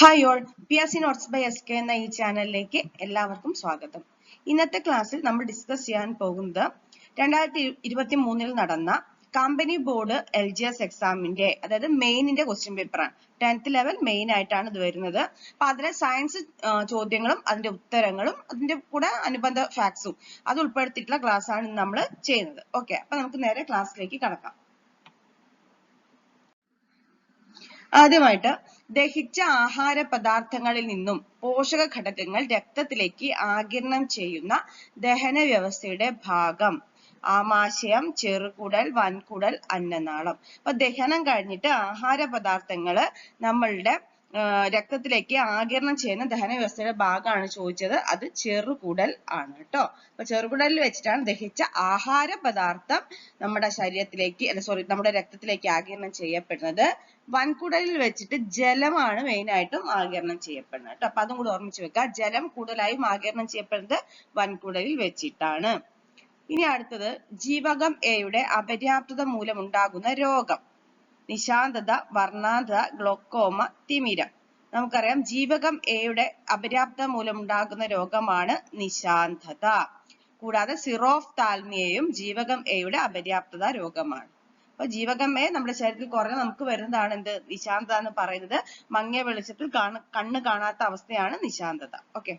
Hi all P S C notes by S K എന്ന ഈ ചാനലിലേക്ക് എല്ലാവർക്കും സ്വാഗതം. ഇന്നത്തെ ക്ലാസ്സിൽ നമ്മൾ ഡിസ്കസ് ചെയ്യാൻ പോകുന്നത് രണ്ടായിരത്തി ഇരുപത്തി മൂന്നിൽ നടന്ന company board L G S എക്സാമിന്റെ അതായത് മെയിനിന്റെ ക്വസ്റ്റ്യൻ പേപ്പറാണ് ടെൻത്ത് ലെവൽ മെയിൻ ആയിട്ടാണ് ഇത് വരുന്നത്. അപ്പൊ അതിലെ സയൻസ് ചോദ്യങ്ങളും അതിന്റെ ഉത്തരങ്ങളും അതിന്റെ കൂടെ അനുബന്ധ ഫാക്ട്സും അത് ഉൾപ്പെടുത്തിയിട്ടുള്ള ക്ലാസ് ആണ് നമ്മൾ ചെയ്യുന്നത്. ഓക്കെ അപ്പൊ നമുക്ക് നേരെ ക്ലാസ്സിലേക്ക് കടക്കാം. ആദ്യമായിട്ട് ദഹിച്ച ആഹാര പദാർത്ഥങ്ങളിൽ നിന്നും പോഷക ഘടകങ്ങൾ രക്തത്തിലേക്ക് ആഗിരണം ചെയ്യുന്ന ദഹന വ്യവസ്ഥയുടെ ഭാഗം. ആമാശയം ചെറുകുടൽ വൻകുടൽ അന്നനാളം. അപ്പൊ ദഹനം കഴിഞ്ഞിട്ട് ആഹാര പദാർത്ഥങ്ങൾ നമ്മളുടെ രക്തത്തിലേക്ക് ആഗിരണം ചെയ്യുന്ന ദഹന വ്യവസ്ഥയുടെ ഭാഗമാണ് ചോദിച്ചത്. അത് ചെറുകുടൽ ആണ് കേട്ടോ. അപ്പൊ ചെറുകുടലിൽ വെച്ചിട്ടാണ് ദഹിച്ച ആഹാര പദാർത്ഥം നമ്മുടെ ശരീരത്തിലേക്ക് അല്ല സോറി നമ്മുടെ രക്തത്തിലേക്ക് ആഗിരണം ചെയ്യപ്പെടുന്നത്. വൻകുടലിൽ വെച്ചിട്ട് ജലമാണ് മെയിൻ ആയിട്ടും ആഗിരണം ചെയ്യപ്പെടുന്നത് കേട്ടോ അപ്പൊ അതും കൂടി ഓർമ്മിച്ച് വെക്കുക ജലം കൂടുതലായും ആഗിരണം ചെയ്യപ്പെടുന്നത് വൻകുടലിൽ വെച്ചിട്ടാണ്. ഇനി അടുത്തത് ജീവകം എയുടെ അപര്യാപ്തത മൂലമുണ്ടാകുന്ന രോഗം. നിശാന്തത വർണാന്തത ഗ്ലോക്കോമ തിമിരം. നമുക്കറിയാം ജീവകം എയുടെ അപര്യാപ്തത മൂലമുണ്ടാകുന്ന രോഗമാണ് നിശാന്തത. കൂടാതെ സിറോഫ്താൽമിയയും ജീവകം എയുടെ അപര്യാപ്തത രോഗമാണ്. അപ്പൊ ജീവകമ്മയെ നമ്മുടെ ശരീരത്തിൽ കുറഞ്ഞ നമുക്ക് വരുന്നതാണ് എന്ത്? നിശാന്തത എന്ന് പറയുന്നത്. മങ്ങിയ വെളിച്ചത്തിൽ കാണ കണ്ണ് കാണാത്ത അവസ്ഥയാണ് നിശാന്തത. ഓക്കെ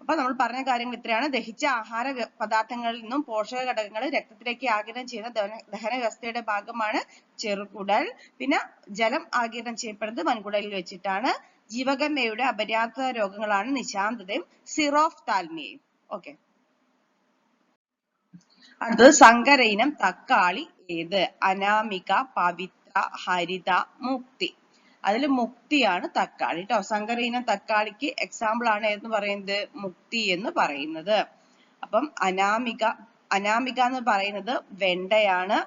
അപ്പൊ നമ്മൾ പറഞ്ഞ കാര്യങ്ങൾ ഇത്രയാണ്. ദഹിച്ച ആഹാര പദാർത്ഥങ്ങളിൽ നിന്നും പോഷക ഘടകങ്ങൾ രക്തത്തിലേക്ക് ആഗിരണം ചെയ്യുന്ന ദഹന വ്യവസ്ഥയുടെ ഭാഗമാണ് ചെറുകുടൽ. പിന്നെ ജലം ആഗിരണം ചെയ്യപ്പെടുന്നത് വൻകുടലിൽ വെച്ചിട്ടാണ്. ജീവകമ്മയുടെ അപര്യാപ്ത രോഗങ്ങളാണ് നിശാന്തതയും സിറോഫ് താൽമിയയും ഓക്കെ അടുത്തത് സങ്കര ഇനം തക്കാളി ഏത്? അനാമിക പവിത്ര ഹരിത മുക്തി. അതിൽ മുക്തിയാണ് തക്കാളി ട്ടോ. സങ്കര ഇനം തക്കാളിക്ക് എക്സാമ്പിൾ ആണ് എന്ന് പറയുന്നത് മുക്തി എന്ന് പറയുന്നത്. അപ്പം അനാമിക അനാമിക എന്ന് പറയുന്നത് വെണ്ടയാണ്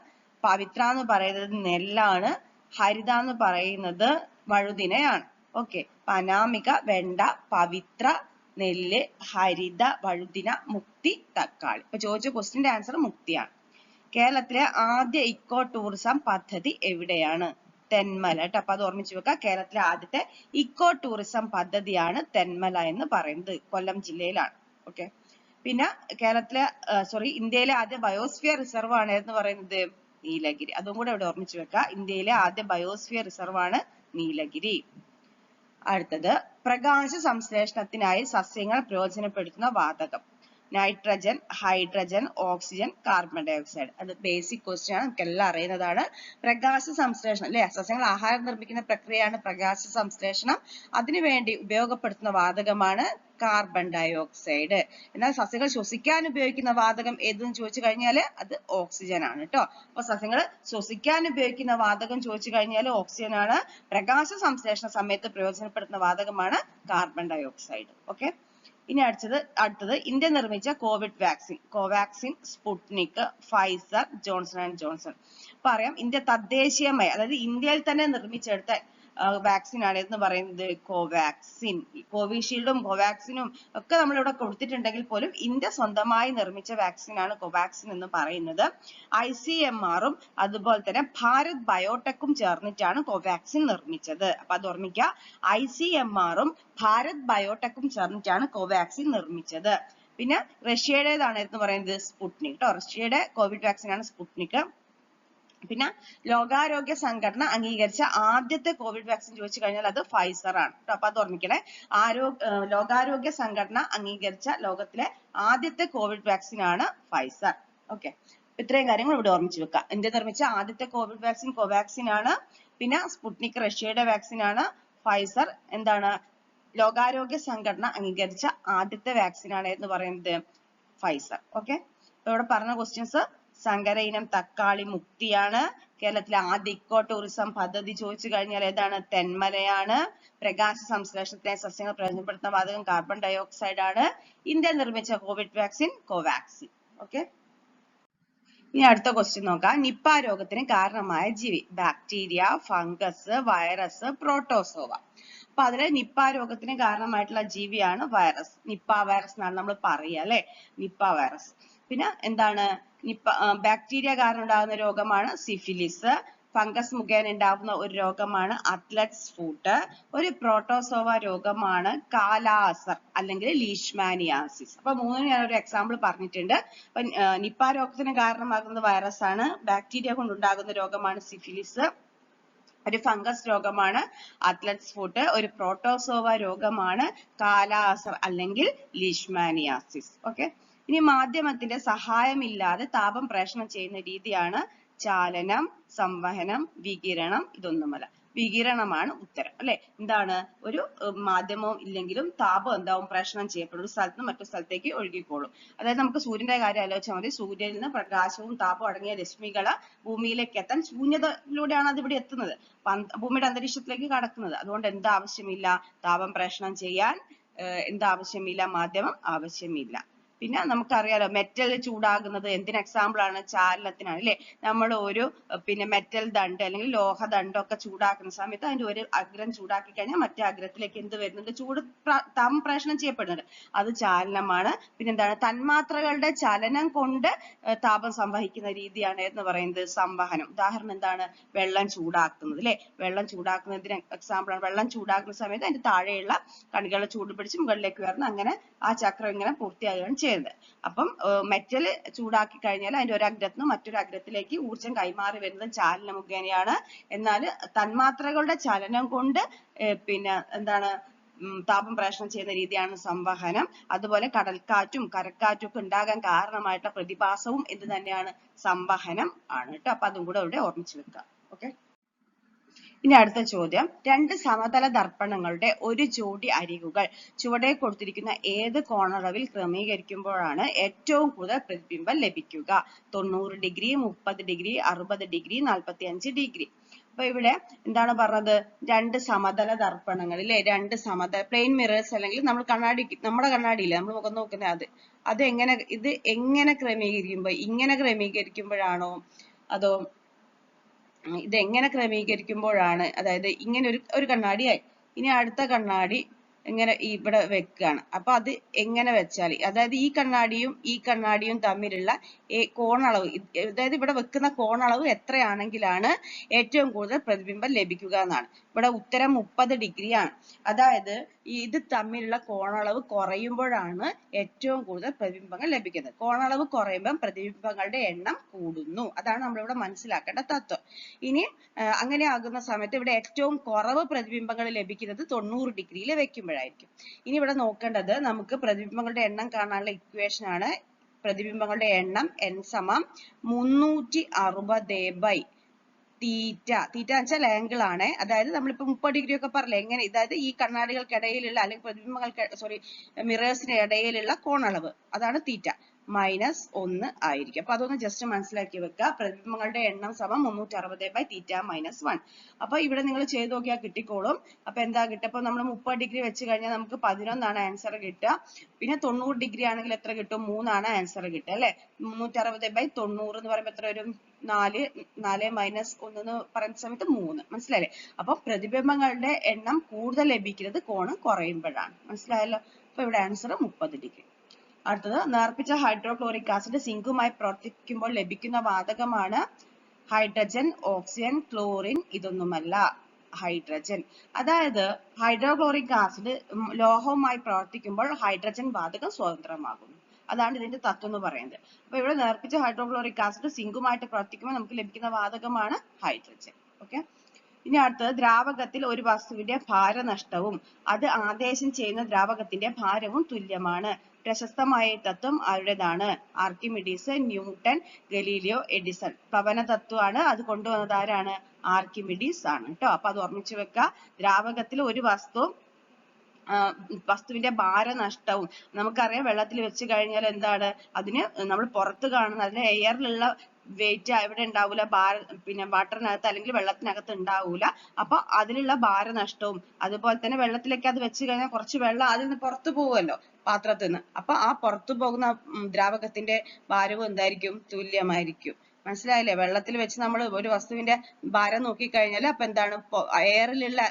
പവിത്ര എന്ന് പറയുന്നത് നെല്ലാണ് ഹരിത എന്ന് പറയുന്നത് വഴുതിനയാണ് ഓക്കെ. അനാമിക വെണ്ട പവിത്ര നെല്ല് ഹരിത വഴുതിന മുക്തി തക്കാളി. ഇപ്പൊ ചോദിച്ച ക്വസ്റ്റിന്റെ ആൻസർ മുക്തിയാണ്. കേരളത്തിലെ ആദ്യ ഇക്കോ ടൂറിസം പദ്ധതി എവിടെയാണ്? തെന്മല. കേട്ടോ അപ്പൊ അത് ഓർമ്മിച്ചു വെക്കുക. കേരളത്തിലെ ആദ്യത്തെ ഇക്കോ ടൂറിസം പദ്ധതിയാണ് തെന്മല എന്ന് പറയുന്നത്. കൊല്ലം ജില്ലയിലാണ്. ഓക്കെ പിന്നെ കേരളത്തിലെ സോറി ഇന്ത്യയിലെ ആദ്യ ബയോസ്ഫിയർ റിസർവ് ആണ് എന്ന് പറയുന്നത്? നീലഗിരി. അതും കൂടെ ഇവിടെ ഓർമ്മിച്ചു വെക്കുക. ഇന്ത്യയിലെ ആദ്യ ബയോസ്ഫിയർ റിസർവ് ആണ് നീലഗിരി. അടുത്തത് പ്രകാശ സംശ്ലേഷണത്തിനായി സസ്യങ്ങൾ പ്രയോജനപ്പെടുത്തുന്ന വാതകം. Nitrogen hydrogen oxygen carbon dioxide അത് ബേസിക് ക്വസ്റ്റ്യൻ ആണ്. നമുക്കെല്ലാം അറിയുന്നതാണ്. പ്രകാശ സംശ്ലേഷണം അല്ലെ? സസ്യങ്ങൾ ആഹാരം നിർമ്മിക്കുന്ന പ്രക്രിയയാണ് പ്രകാശ സംശ്ലേഷണം. അതിനുവേണ്ടി ഉപയോഗപ്പെടുത്തുന്ന വാതകമാണ് കാർബൺ ഡൈ ഓക്സൈഡ് എന്നാൽ സസ്യങ്ങൾ ശ്വസിക്കാൻ ഉപയോഗിക്കുന്ന വാതകം ഏതെന്ന് ചോദിച്ചു കഴിഞ്ഞാൽ അത് ഓക്സിജൻ ആണ് കേട്ടോ അപ്പൊ സസ്യങ്ങൾ ശ്വസിക്കാൻ ഉപയോഗിക്കുന്ന വാതകം ചോദിച്ചു കഴിഞ്ഞാൽ ഓക്സിജൻ ആണ്. പ്രകാശ സംശ്ലേഷണ സമയത്ത് പ്രയോജനപ്പെടുത്തുന്ന വാതകമാണ് കാർബൺ ഡൈ ഓക്സൈഡ് ഓക്കെ ഇനി അടുത്തത് അടുത്തത് ഇന്ത്യ നിർമ്മിച്ച covid vaccine Covaxin Sputnik Pfizer Johnson and Johnson. പറയാം ഇന്ത്യ തദ്ദേശീയമായി അതായത് ഇന്ത്യയിൽ തന്നെ നിർമ്മിച്ചെടുത്ത വാക്സിൻ ആണ് എന്ന് പറയുന്നത് കോവാക്സിൻ കോവിഷീൽഡും കോവാക്സിനും ഒക്കെ നമ്മൾ ഇവിടെ കൊടുത്തിട്ടുണ്ടെങ്കിൽ പോലും ഇന്ത്യ സ്വന്തമായി നിർമ്മിച്ച വാക്സിൻ ആണ് കോവാക്സിൻ എന്ന് പറയുന്നത്. ഐ സി എം ആറും അതുപോലെ തന്നെ ഭാരത് ബയോടെക്കും ചേർന്നിട്ടാണ് കോവാക്സിൻ നിർമ്മിച്ചത്. അപ്പൊ അത് ഓർമ്മിക്കുക ഐ സി എം ആറും ഭാരത് ബയോടെക്കും ചേർന്നിട്ടാണ് കോവാക്സിൻ നിർമ്മിച്ചത്. പിന്നെ റഷ്യയുടേതാണ് എന്ന് പറയുന്നത് സ്പുട്നിക് കേട്ടോ റഷ്യയുടെ കോവിഡ് വാക്സിൻ ആണ് സ്പുട്നിക് പിന്നെ ലോകാരോഗ്യ സംഘടന അംഗീകരിച്ച ആദ്യത്തെ കോവിഡ് വാക്സിൻ ചോദിച്ചു കഴിഞ്ഞാൽ അത് ഫൈസർ ആണ്. കേട്ടോ അപ്പൊ അത് ഓർമ്മിക്കണേ. ആരോഗ്യ ലോകാരോഗ്യ സംഘടന അംഗീകരിച്ച ലോകത്തിലെ ആദ്യത്തെ കോവിഡ് വാക്സിൻ ആണ് ഫൈസർ. ഓക്കെ. ഇത്രയും കാര്യങ്ങൾ ഇവിടെ ഓർമ്മിച്ച് വെക്കുക ഇന്ത്യ നിർമ്മിച്ച ആദ്യത്തെ കോവിഡ് വാക്സിൻ കോവാക്സിൻ ആണ്. പിന്നെ സ്പുട്നിക് റഷ്യയുടെ വാക്സിൻ ആണ് ഫൈസർ. എന്താണ്? ലോകാരോഗ്യ സംഘടന അംഗീകരിച്ച ആദ്യത്തെ വാക്സിൻ ആണ് എന്ന് പറയുന്നത് ഫൈസർ. ഓക്കെ. ഇവിടെ പറഞ്ഞ ക്വസ്റ്റ്യൻസ് സങ്കര ഇനം തക്കാളി മുക്തിയാണ്. കേരളത്തിലെ ആദ്യ ഇക്കോ ടൂറിസം പദ്ധതി ചോദിച്ചു കഴിഞ്ഞാൽ ഏതാണ്? തെന്മലയാണ്. പ്രകാശ സംശ്ലേഷണത്തിനായി സസ്യങ്ങൾ പ്രയോജനപ്പെടുത്തുന്ന വാതകം കാർബൺ ഡയോക്സൈഡ് ആണ്. ഇന്ത്യ നിർമ്മിച്ച കോവിഡ് വാക്സിൻ കോവാക്സിൻ ഓക്കെ ഇനി അടുത്ത ക്വസ്റ്റ്യൻ നോക്കാം. നിപ്പ രോഗത്തിന് കാരണമായ ജീവി ബാക്ടീരിയ ഫംഗസ് വൈറസ് പ്രോട്ടോസോവ അപ്പൊ അതിലെ നിപ്പ രോഗത്തിന് കാരണമായിട്ടുള്ള ജീവിയാണ് വൈറസ് നിപ്പ വൈറസ് എന്നാണ് നമ്മൾ പറയുക അല്ലെ? നിപ്പ വൈറസ് പിന്നെ എന്താണ്? ബാക്ടീരിയ കാരണം ഉണ്ടാകുന്ന രോഗമാണ് സിഫിലിസ് ഫംഗസ് മുഖേന ഉണ്ടാകുന്ന ഒരു രോഗമാണ് അത്ലറ്റ്സ് ഫൂട്ട് ഒരു പ്രോട്ടോസോവ രോഗമാണ് കാലാസർ അല്ലെങ്കിൽ ലീഷ്മാനിയാസിസ് അപ്പൊ മൂന്ന് ഞാൻ ഒരു എക്സാമ്പിൾ പറഞ്ഞിട്ടുണ്ട്. അപ്പൊ നിപ്പ രോഗത്തിന് കാരണമാകുന്ന വൈറസ് ആണ്. ബാക്ടീരിയ കൊണ്ടുണ്ടാകുന്ന രോഗമാണ് സിഫിലിസ് ഒരു ഫംഗസ് രോഗമാണ് അത്ലറ്റ്സ് ഫുട്ട് ഒരു പ്രോട്ടോസോവ രോഗമാണ് കാലാസർ അല്ലെങ്കിൽ ലീഷ്മാനിയാസിസ് ഓക്കെ ഇനി മാധ്യമത്തിന്റെ സഹായമില്ലാതെ താപം പ്രേഷണം ചെയ്യുന്ന രീതിയാണ് ചാലനം സംവഹനം വികിരണം ഇതൊന്നുമല്ല. വികിരണമാണ് ഉത്തരം അല്ലെ? എന്താണ്? ഒരു മാധ്യമവും ഇല്ലെങ്കിലും താപം എന്താവും? പ്രേഷണം ചെയ്യപ്പെടും. ഒരു സ്ഥലത്ത് നിന്ന് മറ്റു സ്ഥലത്തേക്ക് ഒഴുകിക്കോളും. അതായത് നമുക്ക് സൂര്യന്റെ കാര്യം ആലോചിച്ചാൽ മതി. സൂര്യനിൽ നിന്ന് പ്രകാശവും താപവും അടങ്ങിയ രശ്മികൾ ഭൂമിയിലേക്ക് എത്താൻ ശൂന്യതയിലൂടെയാണ് അത് ഇവിടെ എത്തുന്നത് ഭൂമിയുടെ അന്തരീക്ഷത്തിലേക്ക് കടക്കുന്നത്. അതുകൊണ്ട് എന്ത് ആവശ്യമില്ല താപം പ്രേഷണം ചെയ്യാൻ എന്ത് ആവശ്യമില്ല മാധ്യമം ആവശ്യമില്ല. പിന്നെ നമുക്കറിയാലോ മെറ്റൽ ചൂടാകുന്നത് എന്തിന് എക്സാമ്പിൾ ആണ്? ചാലനത്തിനാണ് അല്ലെ? നമ്മൾ ഒരു പിന്നെ മെറ്റൽ ദണ്ട് അല്ലെങ്കിൽ ലോഹ ദണ്ടൊക്കെ ചൂടാക്കുന്ന സമയത്ത് അതിന്റെ ഒരു അഗ്രം ചൂടാക്കി കഴിഞ്ഞാൽ മറ്റേ അഗ്രത്തിലേക്ക് എന്ത് വരുന്നുണ്ട്? ചൂട് താപം ചെയ്യപ്പെടുന്നുണ്ട്. അത് ചാലനമാണ്. പിന്നെ എന്താണ്? തന്മാത്രകളുടെ ചലനം കൊണ്ട് താപം സംവഹിക്കുന്ന രീതിയാണ് എന്ന് പറയുന്നത് സംവഹനം. ഉദാഹരണം എന്താണ്? വെള്ളം ചൂടാക്കുന്നത് അല്ലെ? വെള്ളം ചൂടാക്കുന്നതിന് എക്സാമ്പിൾ ആണ്? വെള്ളം ചൂടാക്കുന്ന സമയത്ത് അതിന്റെ താഴെയുള്ള കണികളെ ചൂട് പിടിച്ച് മുകളിലേക്ക് ഉയർന്ന് അങ്ങനെ ആ ചക്രം ഇങ്ങനെ പൂർത്തിയാകുകയാണ് ചെയ്യുന്നത്. അപ്പം മെറ്റൽ ചൂടാക്കി കഴിഞ്ഞാൽ അതിന്റെ ഒരു അഗ്രത്തിൽ നിന്ന് മറ്റൊരു അഗ്രത്തിലേക്ക് ഊർജം കൈമാറി വരുന്നത് ചാലന മുഖേനയാണ്. എന്നാൽ തന്മാത്രകളുടെ ചലനം കൊണ്ട് പിന്നെ എന്താണ് താപം പ്രേഷണം ചെയ്യുന്ന രീതിയാണ് സംവഹനം. അതുപോലെ കടൽക്കാറ്റും കരക്കാറ്റും ഒക്കെ ഉണ്ടാകാൻ കാരണമായിട്ടുള്ള പ്രതിഭാസവും എന്ത് തന്നെയാണ്? സംവഹനം ആണ്. കേട്ടോ. അപ്പൊ അതും കൂടെ ഇവിടെ ഓർമ്മിച്ചു വെക്കുക. ഓക്കെ? ഇനി അടുത്ത ചോദ്യം. രണ്ട് സമതല ദർപ്പണങ്ങളുടെ ഒരു ജോഡി അരികുകൾ ചുവടെ കൊടുത്തിരിക്കുന്ന ഏത് കോണളവിൽ ക്രമീകരിക്കുമ്പോഴാണ് ഏറ്റവും കൂടുതൽ പ്രതിബിംബം ലഭിക്കുക? തൊണ്ണൂറ് ഡിഗ്രി മുപ്പത് ഡിഗ്രി അറുപത് ഡിഗ്രി നാൽപ്പത്തി അഞ്ച് ഡിഗ്രി. അപ്പൊ ഇവിടെ എന്താണ് പറഞ്ഞത്? രണ്ട് സമതല ദർപ്പണങ്ങൾ ഇല്ലേ രണ്ട് സമതല പ്ലെയിൻ മിറേഴ്സ് അല്ലെങ്കിൽ നമ്മൾ കണ്ണാടി നമ്മുടെ കണ്ണാടിയില്ല? നമ്മൾ മുഖം നോക്കുന്ന അത്. അത് എങ്ങനെ ഇത് എങ്ങനെ ക്രമീകരിക്കുമ്പോ ഇങ്ങനെ ക്രമീകരിക്കുമ്പോഴാണോ അതോ ഉം ഇത് എങ്ങനെ ക്രമീകരിക്കുമ്പോഴാണ് അതായത് ഇങ്ങനെ ഒരു ഒരു കണ്ണാടിയായി. ഇനി അടുത്ത കണ്ണാടി ഇങ്ങനെ ഇവിടെ വെക്കുകയാണ്. അപ്പൊ അത് എങ്ങനെ വെച്ചാൽ അതായത് ഈ കണ്ണാടിയും ഈ കണ്ണാടിയും തമ്മിലുള്ള കോണളവ് അതായത് ഇവിടെ വെക്കുന്ന കോണളവ് എത്രയാണെങ്കിലാണ് ഏറ്റവും കൂടുതൽ പ്രതിബിംബം ലഭിക്കുക എന്നാണ്. ഇവിടെ ഉത്തരം മുപ്പത് ഡിഗ്രി ആണ് അതായത് ഇത് തമ്മിലുള്ള കോണളവ് കുറയുമ്പോഴാണ് ഏറ്റവും കൂടുതൽ പ്രതിബിംബങ്ങൾ ലഭിക്കുന്നത്. കോണളവ് കുറയുമ്പോൾ പ്രതിബിംബങ്ങളുടെ എണ്ണം കൂടുന്നു. അതാണ് നമ്മൾ ഇവിടെ മനസ്സിലാക്കേണ്ട തത്വം. ഇനി അങ്ങനെ ആകുന്ന സമയത്ത് ഇവിടെ ഏറ്റവും കുറവ് പ്രതിബിംബങ്ങൾ ലഭിക്കുന്നത് തൊണ്ണൂറ് ഡിഗ്രിയിൽ വെക്കുമ്പോഴായിരിക്കും. ഇനി ഇവിടെ നോക്കേണ്ടത് നമുക്ക് പ്രതിബിംബങ്ങളുടെ എണ്ണം കാണാനുള്ള ഇക്വേഷൻ ആണ് പ്രതിബിംബങ്ങളുടെ എണ്ണം n സമം മുന്നൂറ്റി അറുപത് ബൈ തീറ്റ തീറ്റ എന്ന് വെച്ചാൽ ആംഗിൾ ആണ്. അതായത് നമ്മളിപ്പോ മുപ്പത് ഡിഗ്രി ഒക്കെ പറഞ്ഞില്ലേ എങ്ങനെ അതായത് ഈ കണ്ണാടികൾക്കിടയിലുള്ള അല്ലെങ്കിൽ പ്രതിബിംബങ്ങൾക്ക് സോറി മിറേഴ്സിന് ഇടയിലുള്ള കോണളവ്. അതാണ് തീറ്റ. മൈനസ് ഒന്ന് ആയിരിക്കും. അപ്പൊ അതൊന്ന് ജസ്റ്റ് മനസ്സിലാക്കി വെക്കുക പ്രതിബിംബങ്ങളുടെ എണ്ണം സമം മുന്നൂറ്റി അറുപത് ബൈ തീറ്റ മൈനസ് വൺ അപ്പൊ ഇവിടെ നിങ്ങൾ ചെയ്ത് നോക്കിയാൽ കിട്ടിക്കോളും. അപ്പൊ എന്താ കിട്ടുക? അപ്പൊ നമ്മൾ മുപ്പത് ഡിഗ്രി വെച്ച് കഴിഞ്ഞാൽ നമുക്ക് പതിനൊന്നാണ് ആൻസർ കിട്ടുക. പിന്നെ തൊണ്ണൂറ് ഡിഗ്രി ആണെങ്കിൽ എത്ര കിട്ടും? മൂന്നാണ് ആൻസർ കിട്ടുക അല്ലെ? മുന്നൂറ്റി അറുപത് ബൈ തൊണ്ണൂറ് എന്ന് പറയുമ്പോൾ എത്ര വരും? നാല് നാല് മൈനസ് ഒന്ന് എന്ന് പറയുന്ന സമയത്ത് മൂന്ന്. മനസ്സിലായില്ലേ? അപ്പൊ പ്രതിബിംബങ്ങളുടെ എണ്ണം കൂടുതൽ ലഭിക്കുന്നത് കോണ് കുറയുമ്പോഴാണ്. മനസ്സിലായല്ലോ? അപ്പൊ ഇവിടെ ആൻസർ മുപ്പത് ഡിഗ്രി അടുത്തത് നേർപ്പിച്ച ഹൈഡ്രോക്ലോറിക് ആസിഡ് സിങ്കുമായി പ്രവർത്തിക്കുമ്പോൾ ലഭിക്കുന്ന വാതകമാണ് ഹൈഡ്രജൻ ഓക്സിജൻ ക്ലോറിൻ ഇതൊന്നുമല്ല. ഹൈഡ്രജൻ. അതായത് ഹൈഡ്രോക്ലോറിക് ആസിഡ് ലോഹവുമായി പ്രവർത്തിക്കുമ്പോൾ ഹൈഡ്രജൻ വാതകം സ്വതന്ത്രമാകുന്നു. അതാണ് ഇതിന്റെ തത്വം എന്ന് പറയുന്നത്. അപ്പൊ ഇവിടെ നേർപ്പിച്ച ഹൈഡ്രോക്ലോറിക് ആസിഡ് സിങ്കുമായിട്ട് പ്രവർത്തിക്കുമ്പോൾ നമുക്ക് ലഭിക്കുന്ന വാതകമാണ് ഹൈഡ്രജൻ. ഓക്കെ? ഇനി അടുത്തത് ദ്രാവകത്തിൽ ഒരു വസ്തുവിന്റെ ഭാരനഷ്ടവും. അത് ആദേശം ചെയ്യുന്ന ദ്രാവകത്തിന്റെ ഭാരവും തുല്യമാണ്. പ്രശസ്തമായ തത്വം ആരുടേതാണ് ആർക്കിമിഡീസ് ന്യൂട്ടൺ ഗലീലിയോ എഡിസൺ. പവന തത്വമാണ് അത് കൊണ്ടുവന്നത് ആരാണ്? ആർക്കിമിഡീസ് ആണ് ട്ടോ അപ്പൊ അത് ഓർമ്മിച്ച് വെക്കുക. ദ്രാവകത്തിൽ ഒരു വസ്തു വസ്തുവിന്റെ ഭാരനഷ്ടവും. നമുക്കറിയാം വെള്ളത്തിൽ വെച്ച് കഴിഞ്ഞാൽ എന്താണ്? അതിന് നമ്മൾ പുറത്ത് കാണുന്ന അതിന്റെ എയറിലുള്ള വെയിറ്റ് ഇവിടെ ഉണ്ടാവില്ല ഭാര പിന്നെ വാട്ടറിനകത്ത് അല്ലെങ്കിൽ വെള്ളത്തിനകത്ത് ഉണ്ടാവൂല. അപ്പൊ അതിലുള്ള ഭാരനഷ്ടവും അതുപോലെ തന്നെ വെള്ളത്തിലേക്ക് അത് വെച്ച് കഴിഞ്ഞാൽ കുറച്ച് വെള്ളം അതിൽ നിന്ന് പുറത്തു പോകുമല്ലോ പാത്രത്തിൽ നിന്ന് അപ്പൊ ആ പുറത്തു പോകുന്ന ദ്രാവകത്തിന്റെ ഭാരവും എന്തായിരിക്കും? തുല്യമായിരിക്കും. മനസ്സിലായില്ലേ? വെള്ളത്തിൽ വെച്ച് നമ്മൾ ഒരു വസ്തുവിന്റെ ഭാരം നോക്കിക്കഴിഞ്ഞാൽ അപ്പൊ എന്താണ്? എയറിലുള്ള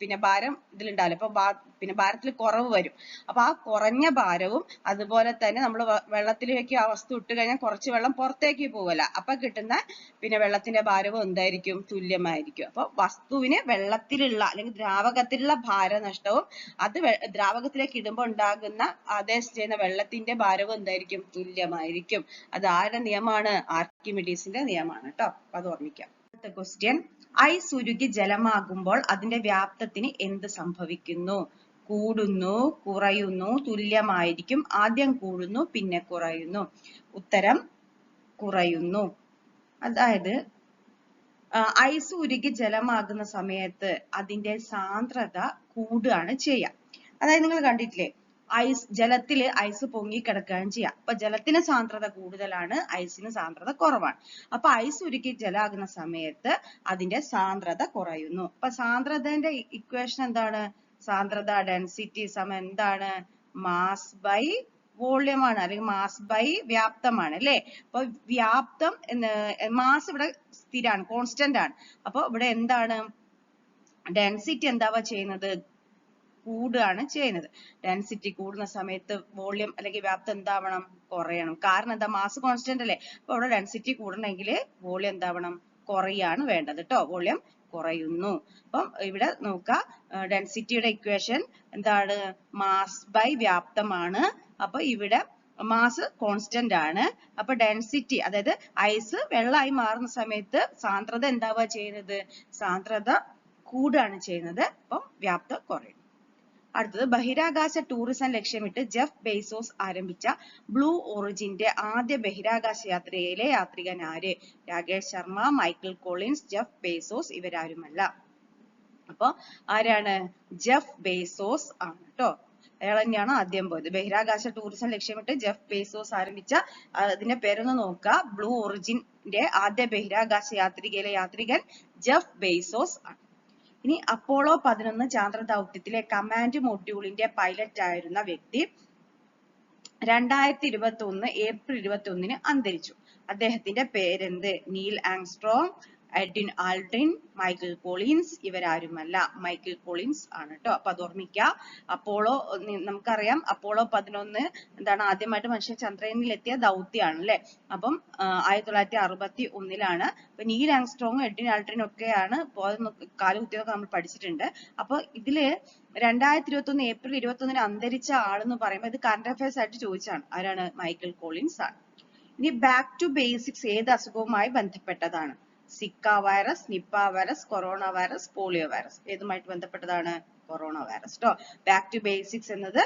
പിന്നെ ഭാരം ഇതിലുണ്ടാവില്ല. അപ്പൊ ഭാ- പിന്നെ ഭാരത്തിൽ കുറവ് വരും. അപ്പൊ ആ കുറഞ്ഞ ഭാരവും അതുപോലെ തന്നെ നമ്മൾ വെള്ളത്തിലേക്ക് ആ വസ്തു ഇട്ട് കഴിഞ്ഞാൽ കുറച്ച് വെള്ളം പുറത്തേക്ക് പോകല അപ്പൊ കിട്ടുന്ന പിന്നെ വെള്ളത്തിന്റെ ഭാരവും എന്തായിരിക്കും? തുല്യമായിരിക്കും. അപ്പൊ വസ്തുവിന് വെള്ളത്തിലുള്ള അല്ലെങ്കിൽ ദ്രാവകത്തിലുള്ള ഭാരനഷ്ടവും അത് ദ്രാവകത്തിലേക്ക് ഇടുമ്പോൾ ഉണ്ടാകുന്ന ആദേശം ചെയ്യുന്ന വെള്ളത്തിന്റെ ഭാരവും എന്തായിരിക്കും? തുല്യമായിരിക്കും. അത് ആരുടെ നിയമമാണ്? ആർക്കിമിഡീസിന്റെ നിയമമാണ് കേട്ടോ അത് ഓർമ്മിക്കാം. അടുത്ത ക്വസ്റ്റ്യൻ ഐ ഉരുകി ജലമാകുമ്പോൾ അതിന്റെ വ്യാപ്തത്തിന് എന്ത് സംഭവിക്കുന്നു? കൂടുന്നു കുറയുന്നു തുല്യമായിരിക്കും. ആദ്യം കൂടുന്നു പിന്നെ കുറയുന്നു. ഉത്തരം കുറയുന്നു. അതായത് ഐസ് ഉരുകി ജലമാകുന്ന സമയത്ത് അതിന്റെ സാന്ദ്രത കൂടുകയാണ് ചെയ്യുക. അതായത് നിങ്ങൾ കണ്ടിട്ടില്ലേ ഐസ് ജലത്തിൽ ഐസ് പൊങ്ങി കിടക്കുകയാണ് ചെയ്യുക. അപ്പൊ ജലത്തിന് സാന്ദ്രത കൂടുതലാണ് ഐസിന് സാന്ദ്രത കുറവാണ്. അപ്പൊ ഐസ് ഉരുക്കി ജലാകുന്ന സമയത്ത് അതിന്റെ സാന്ദ്രത കുറയുന്നു. അപ്പൊ സാന്ദ്രതന്റെ ഇക്വേഷൻ എന്താണ്? സാന്ദ്രത ഡെൻസിറ്റി സമം എന്താണ്? മാസ് ബൈ വോളിയം ആണ് അല്ലെങ്കിൽ മാസ് ബൈ വ്യാപ്തമാണ് അല്ലെ? അപ്പൊ വ്യാപ്തം മാസ് ഇവിടെ സ്ഥിരാണ് കോൺസ്റ്റന്റ് ആണ്. അപ്പൊ ഇവിടെ എന്താണ്? ഡെൻസിറ്റി എന്താവാ ചെയ്യുന്നത്? കൂടുകയാണ് ചെയ്യുന്നത്. ഡെൻസിറ്റി കൂടുന്ന സമയത്ത് വോളിയം അല്ലെങ്കിൽ വ്യാപ്തം എന്താവണം? കുറയണം. കാരണം എന്താ? മാസ് കോൺസ്റ്റന്റ് അല്ലേ? അപ്പൊ ഇവിടെ ഡെൻസിറ്റി കൂടണമെങ്കിൽ വോളിയം എന്താവണം? കുറയാണ് വേണ്ടത് ട്ടോ. വോള്യം കുറയുന്നു. അപ്പം ഇവിടെ നോക്ക ഡെൻസിറ്റിയുടെ ഇക്വേഷൻ എന്താണ്? മാസ് ബൈ വ്യാപ്തമാണ്. അപ്പൊ ഇവിടെ മാസ് കോൺസ്റ്റന്റ് ആണ്. അപ്പൊ ഡെൻസിറ്റി അതായത് ഐസ് വെള്ളമായി മാറുന്ന സമയത്ത് സാന്ദ്രത എന്താവുക ചെയ്യുന്നത്? സാന്ദ്രത കൂടാണ് ചെയ്യുന്നത്. അപ്പം വ്യാപ്തം കുറയും. അടുത്തത് ബഹിരാകാശ ടൂറിസം ലക്ഷ്യമിട്ട് ജെഫ് ബേസോസ് ആരംഭിച്ച ബ്ലൂ ഒറിജിന്റെ ആദ്യ ബഹിരാകാശ യാത്രയിലെ യാത്രികൻ ആര് Rakesh Sharma Michael Collins Jeff Bezos ഇവരാരുമല്ല. അപ്പൊ ആരാണ്? ജെഫ് ബേസോസ് ആണ് കേട്ടോ അയാൾ തന്നെയാണ് ആദ്യം പോയത്. ബഹിരാകാശ ടൂറിസം ലക്ഷ്യമിട്ട് ജെഫ് ബേസോസ് ആരംഭിച്ച അതിന്റെ പേരൊന്ന് നോക്കുക ബ്ലൂ ഒറിജിന്റെ ആദ്യ ബഹിരാകാശ യാത്രികയിലെ യാത്രികൻ ജെഫ് ബേസോസ് ആണ്. ഇനി അപ്പോളോ പതിനൊന്ന് ചാന്ദ്ര ദൗത്യത്തിലെ കമാൻഡ് മൊഡ്യൂളിന്റെ പൈലറ്റ് ആയിരുന്ന വ്യക്തി രണ്ടായിരത്തി ഇരുപത്തി ഒന്ന് ഏപ്രിൽ ഇരുപത്തി ഒന്നിന് അന്തരിച്ചു. അദ്ദേഹത്തിന്റെ പേരെന്ത്? Neil Armstrong Edwin Aldrin Michael Collins ഇവരാരുമല്ല. Michael Collins ആണ് ട്ടോ. അപ്പൊ അത് ഓർമ്മിക്കുക അപ്പോളോ നമുക്കറിയാം. അപ്പോളോ പതിനൊന്ന് എന്താണ് ആദ്യമായിട്ട് മനുഷ്യൻ ചന്ദ്രനിൽ എത്തിയ ദൗത്യമാണ് അല്ലെ അപ്പം ആയിരത്തി തൊള്ളായിരത്തി അറുപത്തി ഒന്നിലാണ് അപ്പൊ നീൽ ആങ്സ്ട്രോങ് എഡ്വിൻ ആൽഡ്രിൻ ഒക്കെയാണ് കാലുകുത്തിയൊക്കെ നമ്മൾ പഠിച്ചിട്ടുണ്ട്. അപ്പൊ ഇതിൽ രണ്ടായിരത്തി ഇരുപത്തി ഒന്ന് ഏപ്രിൽ ഇരുപത്തി ഒന്നിന് അന്തരിച്ച ആളെന്ന് പറയുമ്പോൾ ഇത് കറണ്ട് അഫയേഴ്സ് ആയിട്ട് ചോദിച്ചാണ്. ആരാണ്? മൈക്കിൾ കോളിൻസ് ആണ്. ഇനി ബാക്ക് ടു ബേസിക്സ് ഏത് അസുഖവുമായി ബന്ധപ്പെട്ടതാണ്? Zika virus Nipah virus corona virus polio virus ഏതുമായിട്ട് ബന്ധപ്പെട്ടതാണ് കൊറോണ വൈറസ് ട്ടോ. ബാക്ക് ടു ബേസിക്സ് എന്നത്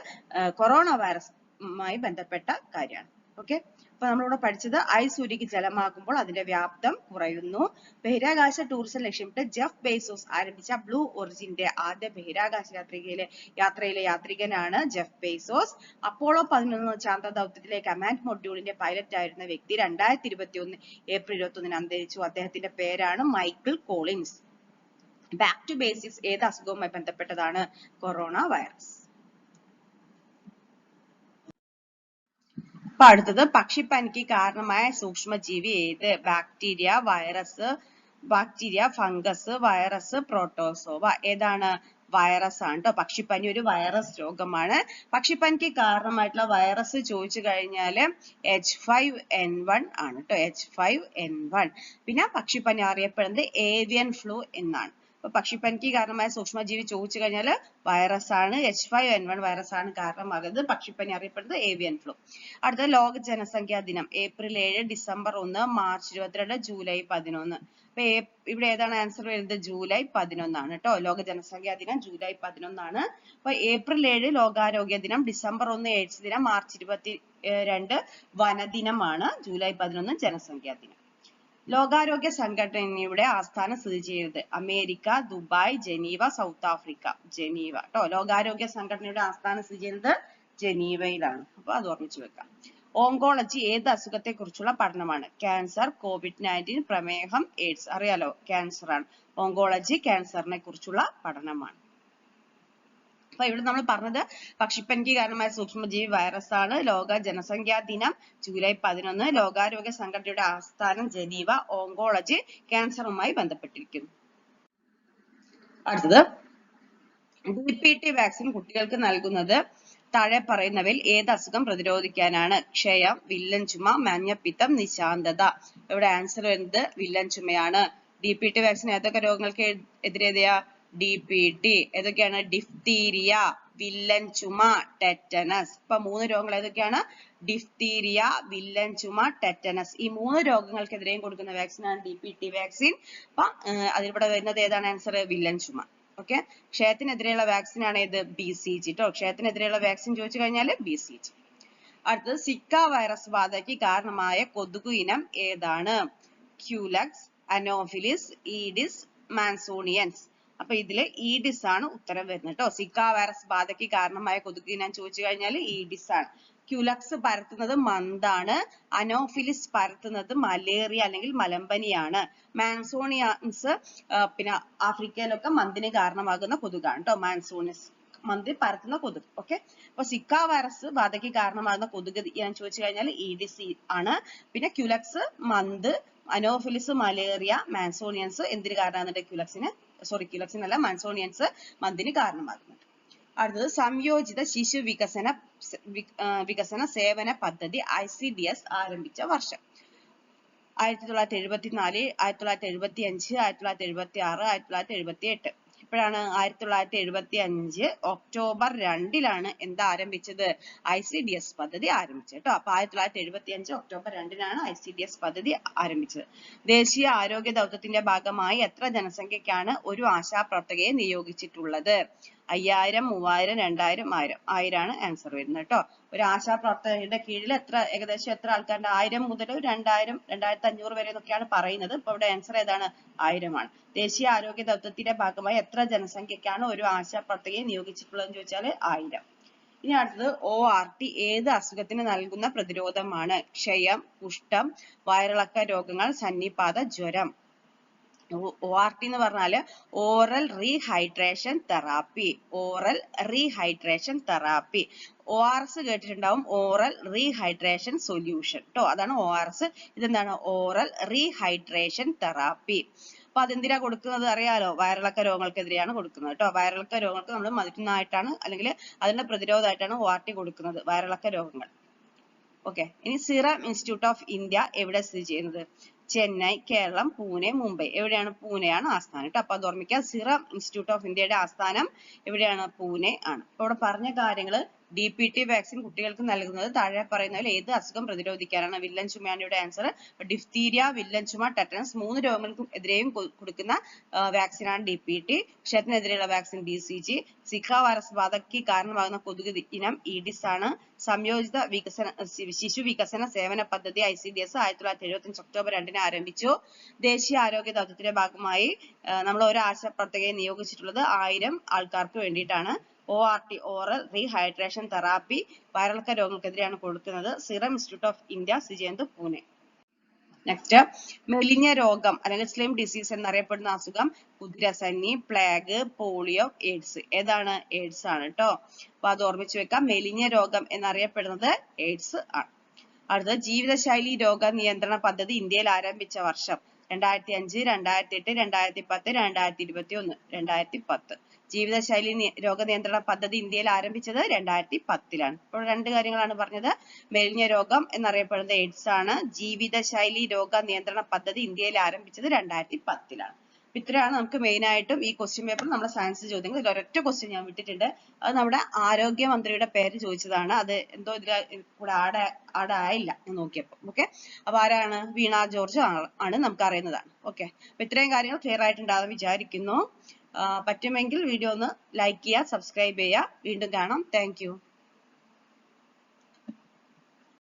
കൊറോണ വൈറസുമായി ബന്ധപ്പെട്ട കാര്യമാണ്. ഓക്കെ അപ്പൊ നമ്മളിവിടെ പഠിച്ചത് ഐ സൂര്യക്ക് ജലമാകുമ്പോൾ അതിന്റെ വ്യാപ്തം കുറയുന്നു. ബഹിരാകാശ ടൂറിസം ലക്ഷ്യമിട്ട് ജെഫ് ബേസോസ് ആരംഭിച്ച ബ്ലൂ ഒറിജിന്റെ ആദ്യ ബഹിരാകാശ യാത്രികയിലെ യാത്രയിലെ യാത്രികനാണ് ജെഫ് ബേസോസ് അപ്പോളോ പതിനൊന്ന് ചാന്ദ്ര ദൗത്യത്തിലെ കമാൻഡ് മൊഡ്യൂളിന്റെ പൈലറ്റ് ആയിരുന്ന വ്യക്തി രണ്ടായിരത്തി ഇരുപത്തി ഒന്ന് ഏപ്രിൽ ഇരുപത്തി ഒന്നിന് അന്തരിച്ചു. അദ്ദേഹത്തിന്റെ പേരാണ് Michael Collins. Back to basics ഏത് അസുഖവുമായി ബന്ധപ്പെട്ടതാണ്? കൊറോണ വൈറസ് അപ്പൊ അടുത്തത് പക്ഷിപ്പനിക്ക് കാരണമായ സൂക്ഷ്മജീവി ഏത്? Bacteria virus bacteria fungus virus protozoa ഏതാണ്? വൈറസ് ആണ് കേട്ടോ പക്ഷിപ്പനി ഒരു വൈറസ് രോഗമാണ്. പക്ഷിപ്പനിക്ക് കാരണമായിട്ടുള്ള വൈറസ് ചോദിച്ചു കഴിഞ്ഞാൽ എച്ച് ഫൈവ് എൻ വൺ ആണ് കേട്ടോ എച്ച് ഫൈവ് എൻ വൺ പിന്നെ പക്ഷിപ്പനി അറിയപ്പെടുന്നത് ഏവിയൻ ഫ്ലൂ എന്നാണ്. പക്ഷിപ്പനിക്ക് കാരണമായ സൂക്ഷ്മജീവി ചോദിച്ചു കഴിഞ്ഞാൽ വൈറസ് ആണ് H five N one virus ആണ് കാരണമാകുന്നത്. പക്ഷിപ്പനി അറിയപ്പെടുന്നത് ഏവിയൻ ഫ്ലൂ അടുത്ത ലോക ജനസംഖ്യാ ദിനം. ഏപ്രിൽ ഏഴ് ഡിസംബർ ഒന്ന് മാർച്ച് ഇരുപത്തിരണ്ട് ജൂലൈ പതിനൊന്ന്. അപ്പൊ ഇവിടെ ഏതാണ് ആൻസർ വരുന്നത്? ജൂലൈ പതിനൊന്നാണ് കേട്ടോ ലോക ജനസംഖ്യാ ദിനം ജൂലൈ പതിനൊന്നാണ്. അപ്പൊ ഏപ്രിൽ ഏഴ് ലോകാരോഗ്യ ദിനം ഡിസംബർ ഒന്ന് എയ്ഡ്സ് ദിനം മാർച്ച് ഇരുപത്തി രണ്ട് വനദിനമാണ് ജൂലൈ പതിനൊന്ന് ജനസംഖ്യാ ദിനം. ലോകാരോഗ്യ സംഘടനയുടെ ആസ്ഥാനം സ്ഥിതി ചെയ്യുന്നത് America Dubai Geneva south Africa. Geneva ട്ടോ ലോകാരോഗ്യ സംഘടനയുടെ ആസ്ഥാനം സ്ഥിതി ചെയ്യുന്നത് ജനീവയിലാണ്. അപ്പൊ അത് ഓർമ്മിച്ചു വെക്കാം. ഓങ്കോളജി ഏത് അസുഖത്തെ കുറിച്ചുള്ള പഠനമാണ്? ക്യാൻസർ കോവിഡ് നയന്റീൻ പ്രമേഹം എയ്ഡ്സ്. അറിയാലോ? ക്യാൻസർ ആണ് ഓങ്കോളജി ക്യാൻസറിനെ കുറിച്ചുള്ള പഠനമാണ്. അപ്പൊ ഇവിടെ നമ്മൾ പറഞ്ഞത് പക്ഷിപ്പനിക്ക് കാരണമായ സൂക്ഷ്മജീവി വൈറസ് ആണ് ലോക ജനസംഖ്യാ ദിനം ജൂലൈ പതിനൊന്ന്. ലോകാരോഗ്യ സംഘടനയുടെ ആസ്ഥാനം ജനീവ ഓങ്കോളജി ക്യാൻസറുമായി ബന്ധപ്പെട്ടിരിക്കുന്നു. അടുത്തത്. ഡി പി ടി വാക്സിൻ കുട്ടികൾക്ക് നൽകുന്നത് താഴെ പറയുന്നവയിൽ ഏത് അസുഖം പ്രതിരോധിക്കാനാണ്? ക്ഷയം വില്ലൻ ചുമ മഞ്ഞപ്പിത്തം നിശാന്തത. ഇവിടെ ആൻസർ വരുന്നത് വില്ലൻ ചുമയാണ്. ഡി പി ടി വാക്സിൻ ഏതൊക്കെ രോഗങ്ങൾക്ക് എതിരെതിയാ ഡി പി ടി ഏതൊക്കെയാണ് ഡിഫ്തീരിയ വില്ലൻ ചുമ ടെറ്റനസ് ഇപ്പൊ മൂന്ന് രോഗങ്ങൾ ഏതൊക്കെയാണ്? ഡിഫ്തീരിയ വില്ലൻ ചുമ ടെറ്റനസ് ഈ മൂന്ന് രോഗങ്ങൾക്കെതിരെയും കൊടുക്കുന്ന വാക്സിൻ ആണ് ഡി പി ടി വാക്സിൻ അപ്പൊ അതിലൂടെ വരുന്നത് ഏതാണ്? ആൻസർ വില്ലൻ ചുമ. ഓക്കെ ക്ഷയത്തിനെതിരെയുള്ള വാക്സിൻ ആണ് ഏത്? ബി സി ജി ട്ടോ. ക്ഷയത്തിനെതിരെയുള്ള വാക്സിൻ ചോദിച്ചു കഴിഞ്ഞാൽ ബി സി ജി അടുത്തത് സിക്ക വൈറസ് ബാധയ്ക്ക് കാരണമായ കൊതുകു ഇനം ഏതാണ്? ക്യൂലക്സ് അനോഫിലിസ് ഈഡിസ് മാൻസോണിയൻസ് അപ്പൊ ഇതിൽ ഈഡിസ് ആണ് ഉത്തരം വരുന്നത് കേട്ടോ സിക്ക വൈറസ് ബാധയ്ക്ക് കാരണമായ കൊതുക് ഞാൻ ചോദിച്ചു കഴിഞ്ഞാൽ ഈഡിസ് ആണ്. ക്യുലക്സ് പരത്തുന്നത് മന്താണ് അനോഫിലിസ് പരത്തുന്നത് മലേറിയ അല്ലെങ്കിൽ മലമ്പനിയാണ്. മാൻസോണിയൻസ് പിന്നെ ആഫ്രിക്കയിലൊക്കെ മന്തിന് കാരണമാകുന്ന കൊതുകാണ് കേട്ടോ മാൻസോണിസ് മന്തി പരത്തുന്ന കൊതുക്. ഓക്കെ അപ്പൊ സിക്ക വൈറസ് ബാധയ്ക്ക് കാരണമാകുന്ന കൊതുക് ഞാൻ ചോദിച്ചു കഴിഞ്ഞാൽ ഈഡിസ് ആണ്. പിന്നെ ക്യുലക്സ് മന്ത് അനോഫിലിസ് മലേറിയ മാൻസോണിയൻസ് എന്തിന് കാരണമാകുന്നുണ്ട് ക്യുലക്സിന് സോറി ക്യുലക്സിന് അല്ല മാൻസോണിയൻസ് മന്തിന് കാരണമാകുന്നുണ്ട് അടുത്തത് സംയോജിത ശിശു വികസന വികസന സേവന പദ്ധതി ഐ സി ഡി എസ് ആരംഭിച്ച വർഷം. ആയിരത്തി തൊള്ളായിരത്തി എഴുപത്തിനാല് ആയിരത്തി തൊള്ളായിരത്തി എഴുപത്തി അഞ്ച് ആയിരത്തി തൊള്ളായിരത്തി എഴുപത്തി ആറ് ആയിരത്തി തൊള്ളായിരത്തി എഴുപത്തി എട്ട് ഇപ്പോഴാണ് ആയിരത്തി തൊള്ളായിരത്തി എഴുപത്തി അഞ്ച് ഒക്ടോബർ രണ്ടിലാണ് എന്താ ആരംഭിച്ചത്? ഐ സി ഡി എസ് പദ്ധതി ആരംഭിച്ചത് കേട്ടോ. അപ്പൊ ആയിരത്തി തൊള്ളായിരത്തി എഴുപത്തി അഞ്ച് ഒക്ടോബർ രണ്ടിനാണ് ഐ സി ഡി എസ് പദ്ധതി ആരംഭിച്ചത്. ദേശീയ ആരോഗ്യ ദൗത്യത്തിന്റെ ഭാഗമായി എത്ര ജനസംഖ്യക്കാണ് ഒരു ആശാപ്രവർത്തകയെ നിയോഗിച്ചിട്ടുള്ളത്? അയ്യായിരം മൂവായിരം രണ്ടായിരം ആയിരം. ആയിരമാണ് ആൻസർ വരുന്നത് കേട്ടോ. ഒരു ആശാപ്രവർത്തകരുടെ കീഴിൽ എത്ര ഏകദേശം എത്ര ആൾക്കാരുടെ? ആയിരം മുതൽ രണ്ടായിരം രണ്ടായിരത്തി അഞ്ഞൂറ് വരെ എന്നൊക്കെയാണ് പറയുന്നത്. ഇപ്പൊ ഇവിടെ ആൻസർ ഏതാണ്? ആയിരമാണ്. ദേശീയ ആരോഗ്യ ദൗത്യത്തിന്റെ ഭാഗമായി എത്ര ജനസംഖ്യക്കാണ് ഒരു ആശാപ്രവർത്തകയെ നിയോഗിച്ചിട്ടുള്ളതെന്ന് ചോദിച്ചാൽ ആയിരം. ഇനി അടുത്തത് ഒ ആർ ടി ഏത് അസുഖത്തിന് നൽകുന്ന പ്രതിരോധമാണ്? ക്ഷയം കുഷ്ഠം വയറിളക്ക രോഗങ്ങൾ സന്നിപാത ജ്വരം. ഒ ആർ ടി എന്ന് പറഞ്ഞാൽ oral rehydration therapy. Oral rehydration therapy. O R S കേട്ടിട്ടുണ്ടാവും. Oral rehydration solution. ട്ടോ അതാണ് ഒ ആർ എസ് ഇതെന്താണ്? Oral rehydration therapy. അപ്പൊ അതെന്തിനാ കൊടുക്കുന്നത് അറിയാലോ? വയറിളക്ക രോഗങ്ങൾക്കെതിരെയാണ് കൊടുക്കുന്നത് കേട്ടോ വയറിളക്ക രോഗങ്ങൾക്ക് നമ്മൾ മരുന്നായിട്ടാണ് അല്ലെങ്കിൽ അതിന്റെ പ്രതിരോധമായിട്ടാണ് ഒ ആർ ടി കൊടുക്കുന്നത് വയറിളക്ക രോഗങ്ങൾ. ഓക്കെ. ഇനി സിറം ഇൻസ്റ്റിറ്റ്യൂട്ട് ഓഫ് ഇന്ത്യ എവിടെ സ്ഥിതി ചെയ്യുന്നത്? ചെന്നൈ കേരളം പൂനെ മുംബൈ. എവിടെയാണ് പൂനെയാണ് ആസ്ഥാനം ട്ടോ? അപ്പൊ അത് ഓർമ്മിക്കുക സിറം ഇൻസ്റ്റിറ്റ്യൂട്ട് ഓഫ് ഇന്ത്യയുടെ ആസ്ഥാനം എവിടെയാണ്? പൂനെ ആണ്. അപ്പൊ ഇവിടെ പറഞ്ഞ കാര്യങ്ങൾ ഡി പി ടി വാക്സിൻ കുട്ടികൾക്ക് നൽകുന്നത് താഴെ പറയുന്നതിൽ ഏത് അസുഖം പ്രതിരോധിക്കാനാണ്? വില്ലൻ ചുമയാണ് ഇവിടെ ആൻസർ ഡിഫ്തീരിയ വില്ലൻ ചുമ ടെറ്റനസ് മൂന്ന് രോഗങ്ങൾക്കും എതിരെയും കൊടുക്കുന്ന വാക്സിനാണ് D P T ക്ഷയത്തിനെതിരെയുള്ള vaccine B C G Zika virus ബാധയ്ക്ക് കാരണമാകുന്ന കൊതുക് ഇനം ഈഡിസ് ആണ്. സംയോജിത വികസന ശിശു വികസന സേവന പദ്ധതി ഐ സി ഡി എസ് ആയിരത്തി തൊള്ളായിരത്തി എഴുപത്തി അഞ്ച് ഒക്ടോബർ രണ്ടിന് ആരംഭിച്ചു. ദേശീയ ആരോഗ്യ ദൗത്യത്തിന്റെ ഭാഗമായി നമ്മൾ ഒരു ആശാപ്രവർത്തകയെ നിയോഗിച്ചിട്ടുള്ളത് ആയിരം ആൾക്കാർക്ക് വേണ്ടിയിട്ടാണ്. O R T oral rehydration therapy വയറിളക്ക രോഗങ്ങൾക്കെതിരെയാണ് കൊടുക്കുന്നത്. സിറം ഇൻസ്റ്റിറ്റ്യൂട്ട് ഓഫ് ഇന്ത്യ സ്ഥിതി പൂനെ നെക്സ്റ്റ് മെലിഞ്ഞ രോഗം അല്ലെങ്കിൽ സ്ലിം ഡിസീസ് എന്നറിയപ്പെടുന്ന അസുഖം കുതിരസന്നി പ്ലാഗ് പോളിയോ എയ്ഡ്സ് ഏതാണ്? എയ്ഡ്സ് ആണ് കേട്ടോ അപ്പൊ അത് ഓർമ്മിച്ചു വെക്കാം. മെലിഞ്ഞ രോഗം എന്നറിയപ്പെടുന്നത് എയ്ഡ്സ് ആണ്. അടുത്തത് ജീവിതശൈലി രോഗ നിയന്ത്രണ പദ്ധതി ഇന്ത്യയിൽ ആരംഭിച്ച വർഷം. രണ്ടായിരത്തി അഞ്ച് രണ്ടായിരത്തി എട്ട് രണ്ടായിരത്തി പത്ത് രണ്ടായിരത്തി ഇരുപത്തി ഒന്ന് രണ്ടായിരത്തി പത്ത് ജീവിതശൈലി രോഗ നിയന്ത്രണ പദ്ധതി ഇന്ത്യയിൽ ആരംഭിച്ചത് രണ്ടായിരത്തി പത്തിലാണ് ഇപ്പോൾ രണ്ട് കാര്യങ്ങളാണ് പറഞ്ഞത്. മെലിഞ്ഞ രോഗം എന്നറിയപ്പെടുന്നത് എയ്ഡ്സ് ആണ് ജീവിതശൈലി രോഗ നിയന്ത്രണ പദ്ധതി ഇന്ത്യയിൽ ആരംഭിച്ചത് രണ്ടായിരത്തി പത്തിലാണ് ഇത്രയാണ് നമുക്ക് മെയിൻ ആയിട്ടും ഈ ക്വസ്റ്റ്യൻ പേപ്പർ നമ്മുടെ സയൻസ് ചോദ്യങ്ങൾ. ഇതിൽ ഒരൊറ്റ ക്വസ്റ്റ്യൻ ഞാൻ വിട്ടിട്ടുണ്ട്. അത് നമ്മുടെ ആരോഗ്യമന്ത്രിയുടെ പേര് ചോദിച്ചതാണ്. അത് എന്തോ ഇതിൽ കൂടെ ആഡ് ആഡ് ആയില്ല ഞാൻ നോക്കിയപ്പോൾ ഓക്കെ അപ്പൊ ആരാണ്? വീണ ജോർജ് ആണ് നമുക്ക് അറിയുന്നതാണ് ഓക്കെ അപ്പൊ ഇത്രയും കാര്യങ്ങൾ ക്ലിയർ ആയിട്ടുണ്ടാകും വിചാരിക്കുന്നു. പറ്റുമെങ്കിൽ വീഡിയോ ഒന്ന് ലൈക്ക് ചെയ്യുക സബ്സ്ക്രൈബ് ചെയ്യുക. വീണ്ടും കാണാം. താങ്ക്